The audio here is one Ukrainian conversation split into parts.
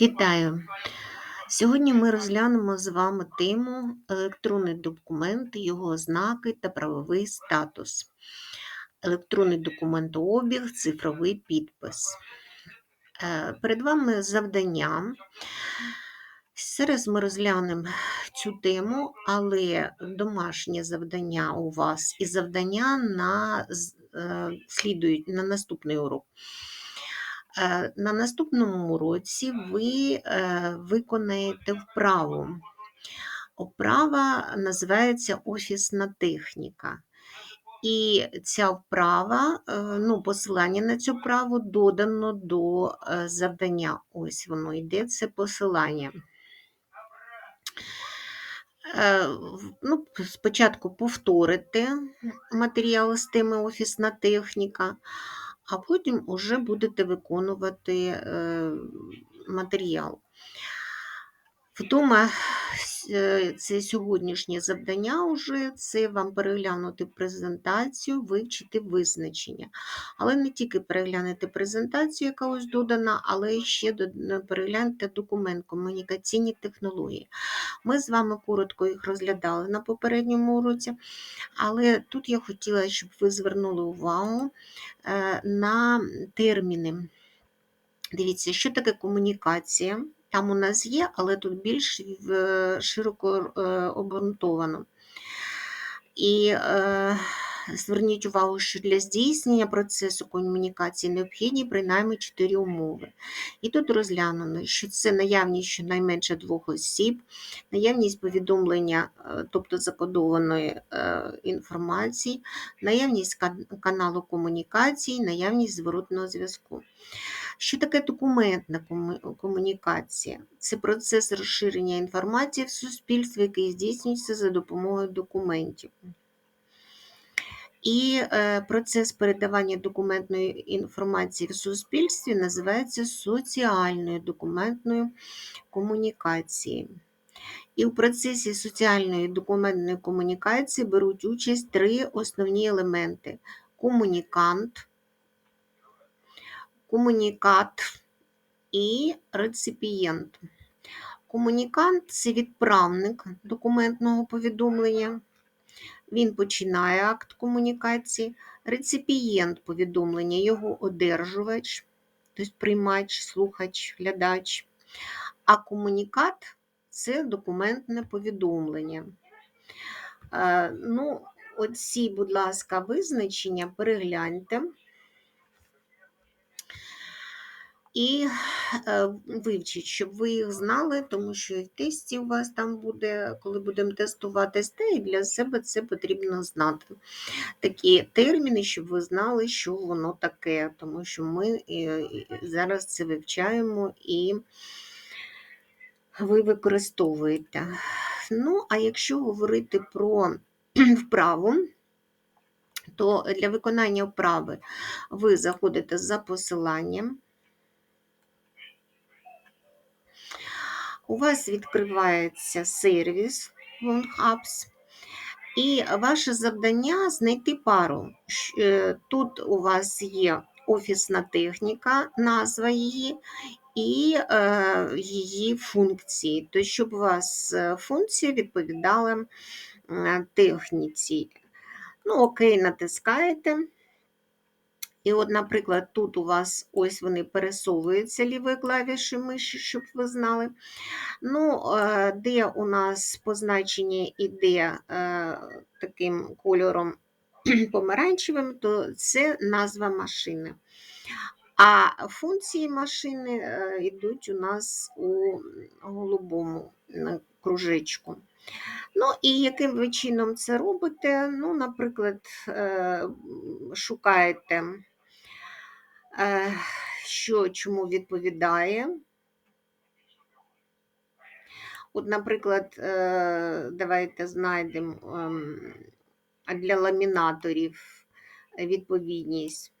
Вітаю! Сьогодні ми розглянемо з вами тему електронний документ, його ознаки та правовий статус. Електронний документообіг, цифровий підпис. Е, Перед вами завдання. Зараз ми розглянемо цю тему, але домашнє завдання у вас і завдання на, е, слідують на наступний урок. Е, На наступному уроці ви е, виконаєте вправу. Вправа називається офісна техніка. І ця вправа, е, ну, посилання на цю вправу додано до завдання. Ось воно йде, це посилання. Ну, спочатку повторите матеріал з теми офісна техніка, а потім уже будете виконувати е, матеріал. Вдома е, це сьогоднішнє завдання уже це вам переглянути презентацію, вивчити визначення. Але не тільки переглянути презентацію, яка ось додана, але ще до- перегляньте документ комунікаційні технології. Ми з вами коротко їх розглядали на попередньому уроці, але тут я хотіла, щоб ви звернули увагу е, на терміни. Дивіться, що таке комунікація. Там у нас є, але тут більш широко е, обґрунтовано. І е, зверніть увагу, що для здійснення процесу комунікації необхідні принаймні чотири умови. І тут розглянено, що це наявність щонайменше двох осіб, наявність повідомлення, е, тобто закодованої е, інформації, наявність каналу комунікації, наявність зворотного зв'язку. Що таке документна комунікація? Це процес розширення інформації в суспільстві, який здійснюється за допомогою документів. І е, процес передавання документної інформації в суспільстві називається соціальною документною комунікацією. І у процесі соціальної документної комунікації беруть участь три основні елементи: комунікант, комунікат і реципієнт. Комунікант це відправник документного повідомлення. Він починає акт комунікації, реципієнт повідомлення, його одержувач, тобто приймач, слухач, глядач. А комунікат це документне повідомлення. Е, Ну, оці, будь ласка, визначення перегляньте. І е, вивчіть, щоб ви їх знали, тому що і в тесті у вас там буде, коли будемо тестувати те, і для себе це потрібно знати. Такі терміни, щоб ви знали, що воно таке, тому що ми е, зараз це вивчаємо і ви використовуєте. Ну, а якщо говорити про вправу, то для виконання вправи ви заходите за посиланням. У вас відкривається сервіс OneHubs, і ваше завдання знайти пару. Е, Тут у вас є офісна техніка, назва її, і е, її функції. Тобто, щоб у вас е, функція відповідала е, техніці. Ну, окей, натискаєте. І от, наприклад, тут у вас ось вони пересовуються лівою клавіші миші, щоб ви знали. Ну, е, де у нас позначення іде е, таким кольором помаранчевим, то це назва машини. А функції машини е, йдуть у нас у голубому кружечку. Ну, і яким ви чином це робите? Ну, наприклад, е, шукаєте, е, що чому відповідає. От, наприклад, е, давайте знайдемо ем, для ламінаторів відповідність.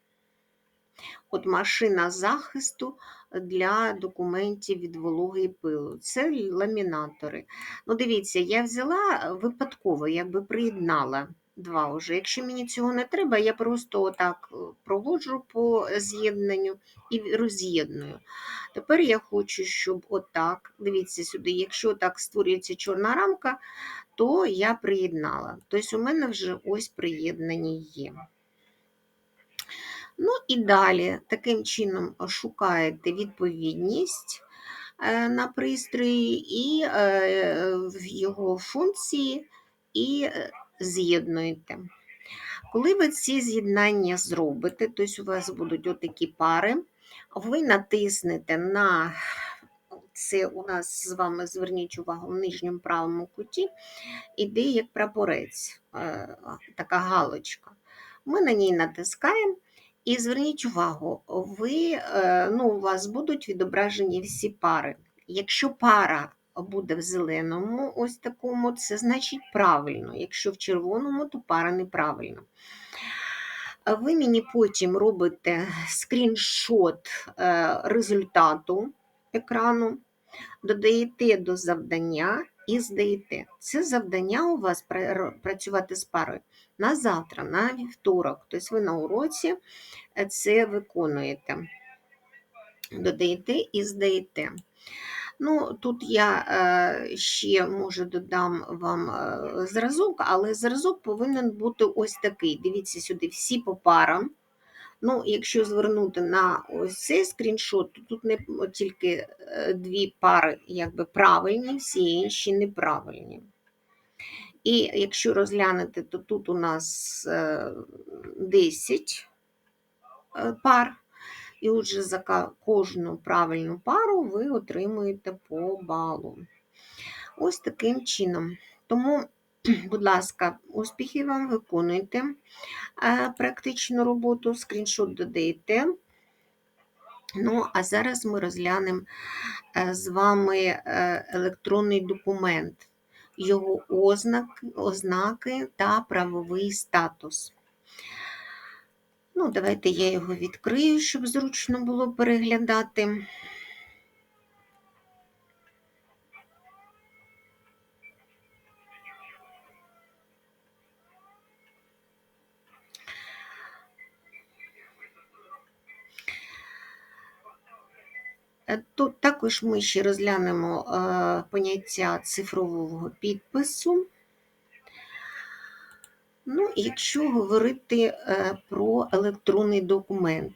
От машина захисту для документів від вологи і пилу. Це ламінатори. Ну, дивіться, я взяла випадково, якби приєднала два вже. Якщо мені цього не треба, я просто отак е, проводжу по з'єднанню і роз'єдную. Тепер я хочу, щоб отак, дивіться сюди, якщо так створюється чорна рамка, то я приєднала. Тобто у мене вже ось приєднані є. Ну і далі таким чином шукаєте відповідність е, на пристрої і е, в його функції і е, з'єднуєте. Коли ви ці з'єднання зробите, тобто у вас будуть отакі пари, ви натиснете на це у нас з вами, зверніть увагу, в нижньому правому куті іде як прапорець, така галочка. Ми на ній натискаємо. І зверніть увагу, ви, е, ну, у вас будуть відображені всі пари. Якщо пара буде в зеленому, ось такому, це значить правильно. Якщо в червоному, то пара неправильна. А Ви мені потім робите скріншот е, результату екрану, додаєте до завдання і здаєте. Це завдання у вас працювати з парою на завтра, на вівторок. Тобто ви на уроці е, це виконуєте. Додаєте і здаєте. Ну, Тут я е, ще, може, додам вам е, зразок, але зразок повинен бути ось такий. Дивіться сюди, всі по парам. Ну, Якщо звернути на ось цей скріншот, то тут не тільки е, дві пари якби правильні, всі інші неправильні. І якщо розглянути, то тут у нас е, 10 е, пар. І отже, за кожну правильну пару ви отримуєте по балу. Ось таким чином. Тому, будь ласка, успіхів вам виконуйте е, практичну роботу, скріншот додаєте. Ну, а зараз ми розглянемо е, з вами е, електронний документ, його ознак, ознаки та правовий статус. Ну, давайте я його відкрию, щоб зручно було переглядати. Тут також ми ще розглянемо е, поняття цифрового підпису. Ну, якщо говорити е, про електронний документ,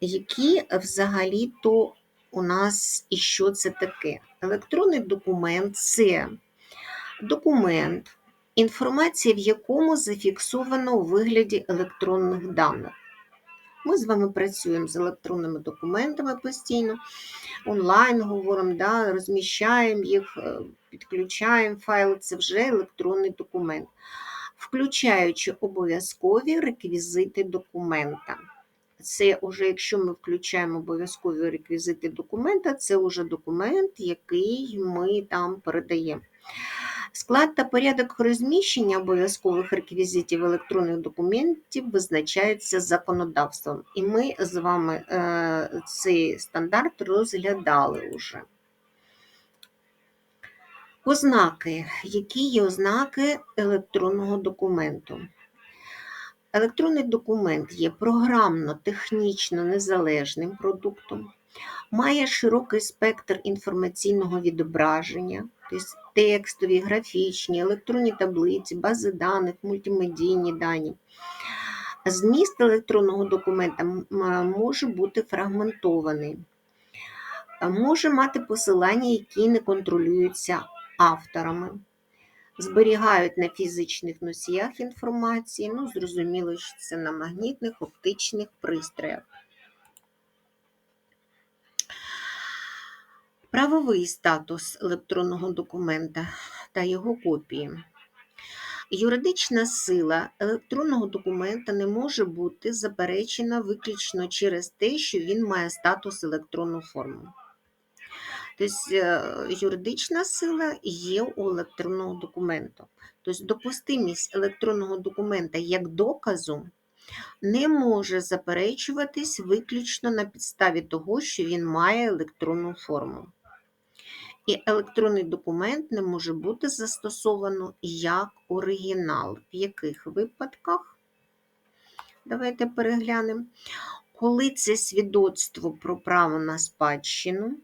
які взагалі-то у нас і що це таке? Електронний документ це документ, інформація в якому зафіксована у вигляді електронних даних. Ми з вами працюємо з електронними документами постійно, онлайн говоримо, да, розміщаємо їх, е, підключаємо файли, це вже електронний документ, включаючи обов'язкові реквізити документа. Це вже, якщо ми включаємо обов'язкові реквізити документа, це вже документ, який ми там передаємо. Склад та порядок розміщення обов'язкових реквізитів електронних документів визначається законодавством. І ми з вами е, цей стандарт розглядали вже. Ознаки. Які є ознаки електронного документу? Електронний документ є програмно-технічно незалежним продуктом, має широкий спектр інформаційного відображення, текстові, графічні, електронні таблиці, бази даних, мультимедійні дані. Зміст електронного документа може бути фрагментований, може мати посилання, які не контролюються авторами зберігають на фізичних носіях інформації. Ну, зрозуміло, що це на магнітних, оптичних пристроях. Правовий статус електронного документа та його копії. Юридична сила електронного документа не може бути заперечена виключно через те, що він має статус електронну форму. Тобто юридична сила є у електронного документу. Тобто допустимість електронного документа як доказу не може заперечуватись виключно на підставі того, що він має електронну форму. І електронний документ не може бути застосовано як оригінал. В яких випадках? Давайте переглянемо. Коли це свідоцтво про право на спадщину,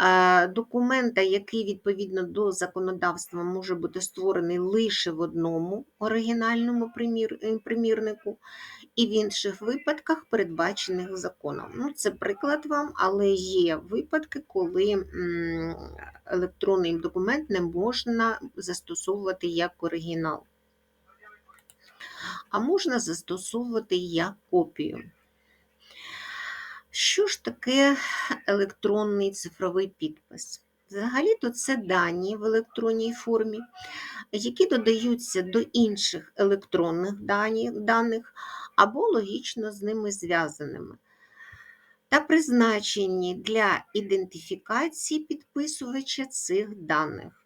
е, документа, який відповідно до законодавства може бути створений лише в одному оригінальному е, примірнику, і в інших випадках, передбачених законом. Ну, Це приклад вам, але є випадки, коли електронний документ не можна застосовувати як оригінал, а можна застосовувати як копію. Що ж таке електронний цифровий підпис? Взагалі-то це дані в електронній формі, які додаються до інших електронних даних або логічно з ними зв'язаними, та призначені для ідентифікації підписувача цих даних.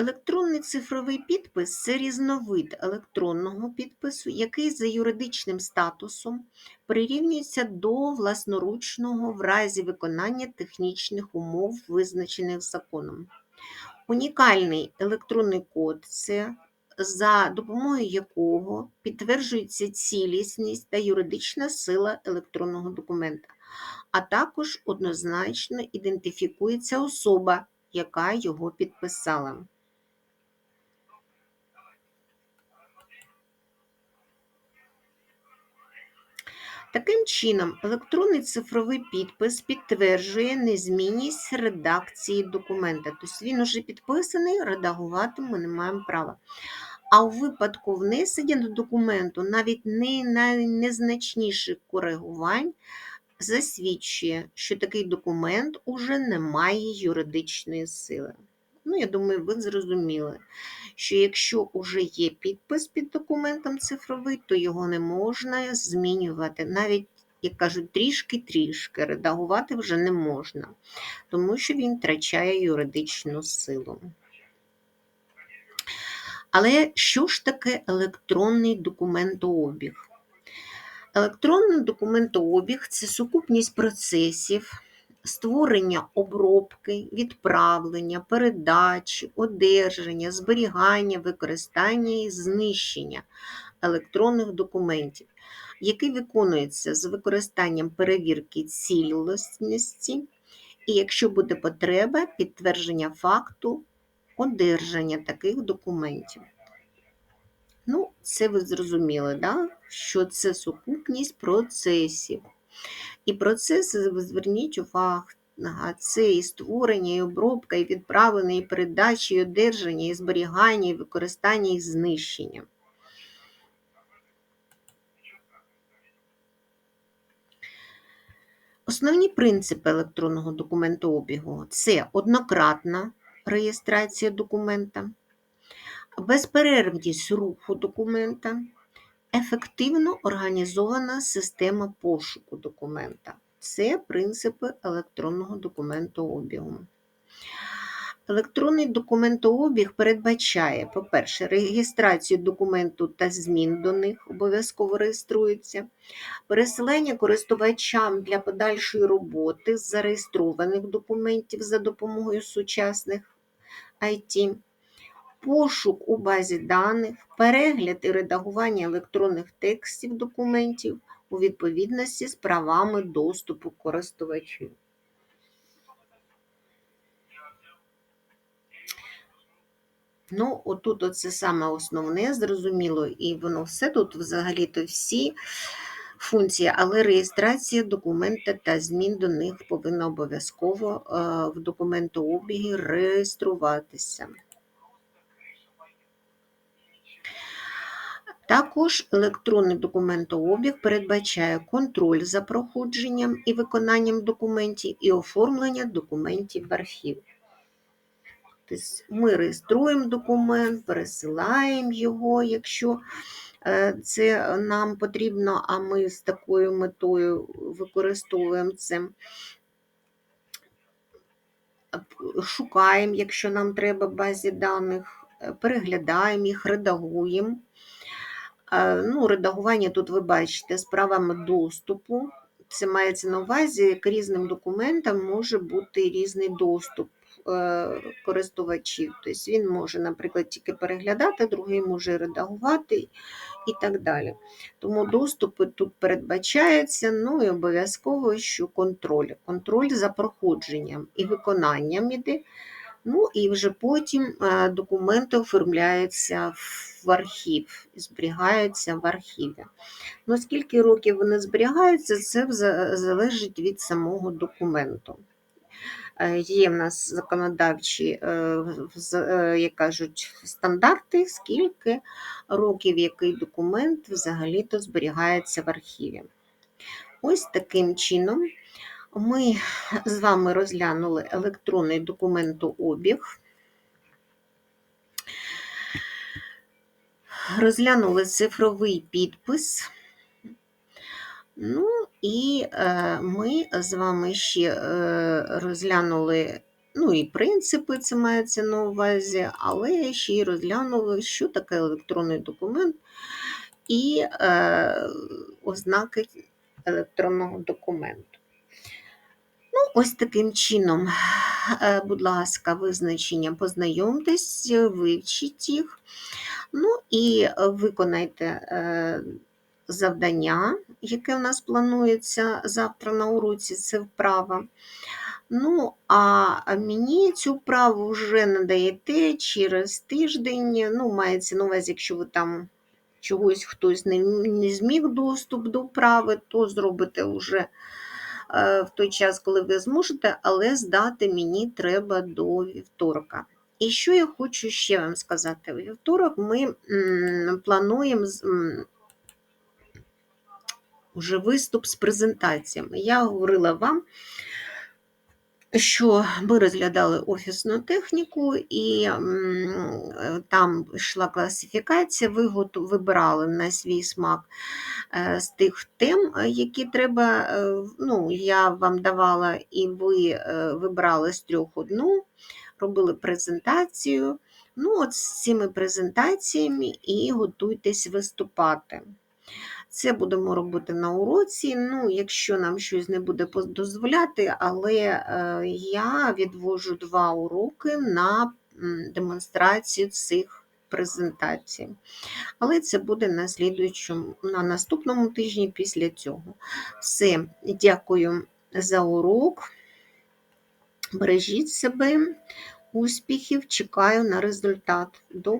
Електронний цифровий підпис це різновид електронного підпису, який за юридичним статусом прирівнюється до власноручного в разі виконання технічних умов, визначених законом. Унікальний електронний код це за допомогою якого підтверджується цілісність та юридична сила електронного документа, а також однозначно ідентифікується особа, яка його підписала. Таким чином, електронний цифровий підпис підтверджує незмінність редакції документа. Тобто він уже підписаний, редагувати ми не маємо права. А у випадку внесення до документу навіть не найнезначніших коригувань засвідчує, що такий документ уже не має юридичної сили. Ну, я думаю, ви зрозуміли, що якщо вже є підпис під документом цифровий, то його не можна змінювати. Навіть, як кажуть, трішки-трішки редагувати вже не можна, тому що він втрачає юридичну силу. Але що ж таке електронний документообіг? Електронний документообіг це сукупність процесів створення обробки, відправлення, передачі, одержання, зберігання, використання і знищення електронних документів, який виконується з використанням перевірки цілісності, і, якщо буде потреба, підтвердження факту одержання таких документів. Ну, це ви зрозуміли, да? що це сукупність процесів. І процес, зверніть увагу, це і створення, і обробка, і відправлення, і передача, і одержання, і зберігання, і використання, і знищення. Основні принципи електронного документообігу це однократна реєстрація документа, безперервність руху документа, ефективно організована система пошуку документа. Це принципи електронного документообігу. Електронний документообіг передбачає, по-перше, реєстрацію документу та змін до них обов'язково реєструється, переселення користувачам для подальшої роботи зареєстрованих документів за допомогою сучасних IT, пошук у базі даних, перегляд і редагування електронних текстів документів у відповідності з правами доступу користувачів. Ну, отут оце саме основне, зрозуміло, і воно все тут взагалі-то всі функції, але реєстрація документа та змін до них повинна обов'язково е, в документообігі реєструватися. Також електронний документообіг передбачає контроль за проходженням і виконанням документів і оформлення документів в архів. Ми реєструємо документ, пересилаємо його, якщо е, це нам потрібно, а ми з такою метою використовуємо це. Шукаємо, якщо нам треба базі даних, переглядаємо їх, редагуємо. Ну, редагування тут ви бачите з правами доступу. Це мається на увазі, к різним документам може бути різний доступ е, користувачів. Тобто він може, наприклад, тільки переглядати, другий може редагувати і так далі. Тому доступи тут передбачаються, ну і обов'язково, що контроль. Контроль за проходженням і виконанням іде. Ну і вже потім е, документи оформляються в архів, зберігаються в архіві. Ну, скільки років вони зберігаються, це залежить від самого документу. Е, Є в нас законодавчі, е, як кажуть, стандарти, скільки років який документ взагалі-то зберігається в архіві. Ось таким чином ми з вами розглянули електронний документообіг. Розглянули цифровий підпис. Ну і е, ми з вами ще е, розглянули, ну і принципи, це мається на увазі, але ще й розглянули, що таке електронний документ і е, ознаки електронного документу. Ну, ось таким чином, е, будь ласка, визначення познайомтесь, вивчіть їх. Ну і виконайте е, завдання, яке в нас планується завтра на уроці, це вправа. Ну, а мені цю вправу вже надаєте через тиждень. Ну, мається на увазі, якщо ви там чогось хтось не, зміг доступ до вправи, то зробите вже в той час, коли ви зможете, але здати мені треба до вівторка. І що я хочу ще вам сказати? Вівторок ми плануємо вже виступ з презентаціями. Я говорила вам, що ми розглядали офісну техніку, і е, там йшла класифікація, ви вибирали на свій смак е, з тих тем, е, які треба. Ну, я вам давала, і ви вибрали з трьох одну, робили презентацію. Ну, от з цими презентаціями і готуйтесь виступати. Це будемо робити на уроці. Ну, якщо нам щось не буде дозволяти, але е, я відвожу два уроки на демонстрацію цих презентацій. Але це буде на, слідуючому, на наступному тижні після цього. Все, дякую за урок. Бережіть себе, успіхів, чекаю на результат. До